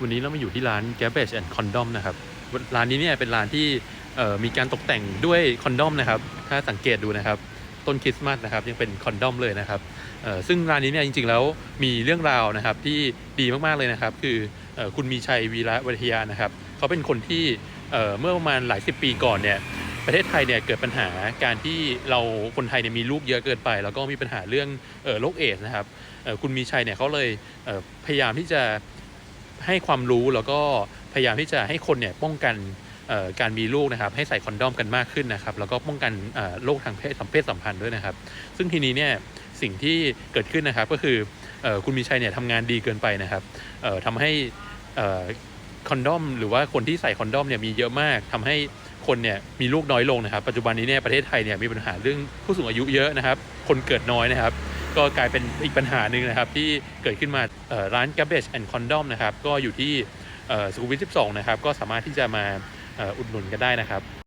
วันนี้เรามาอยู่ที่ร้าน Garbage and Condom นะครับ ร้านนี้เนี่ยเป็นร้านที่มีการตกแต่งด้วยคอนดอมนะครับ ถ้าสังเกตดูนะครับต้นคริสต์มาสนะครับยังเป็นคอนดอมเลยนะครับซึ่งร้านนี้เนี่ยจริงๆแล้วมีเรื่องราวนะครับที่ดีมากๆเลยนะครับ คือออคุณมีชัยวีระวัทยานะครับ เขาเป็นคนที่เอ่อเมื่อประมาณหลายสิบปีก่อนเนี่ยประเทศไทยเนี่ยเกิดปัญหาการที่เราคนไทยเนี่ยมีลูกเยอะเกินไป แล้วก็มีปัญหาเรื่องออโรคเอดส์นะครับคุณมีชัยเนี่ยเขาเลยเพยายามที่จะ ให้ความรู้แล้วก็พยายามที่จะให้คนเนี่ยป้องกันการมีลูกนะครับให้ใส่คอนดอมกันมากขึ้นนะครับแล้วก็ป้องกันโรคทางเพศสัมเพศสัมพันธ์ด้วยนะครับ ซึ่งทีนี้เนี่ยสิ่งที่เกิดขึ้นนะครับก็คืออคุณมีชัยเนี่ยทำงานดีเกินไปนะครับเอ่อทำให้คอนดอม หรือว่าคนที่ใส่คอนดอมเนี่ยมีเยอะมากทำให้คนเนี่ยมีลูกน้อยลงนะครับ ปัจจุบันนี้เนี่ยประเทศไทยเนี่ยมีปัญหาเรื่องผู้สูงอายุเยอะนะครับ คนเกิดน้อยนะครับ ก็กลายเป็นอีกปัญหาหนึ่งนะครับ ที่เกิดขึ้นมาร้าน Garbage and Condom นะครับ ก็อยู่ที่เอ่อสุขุมวิท 12 นะครับ ก็สามารถที่จะมาอุดหนุนกันได้นะครับ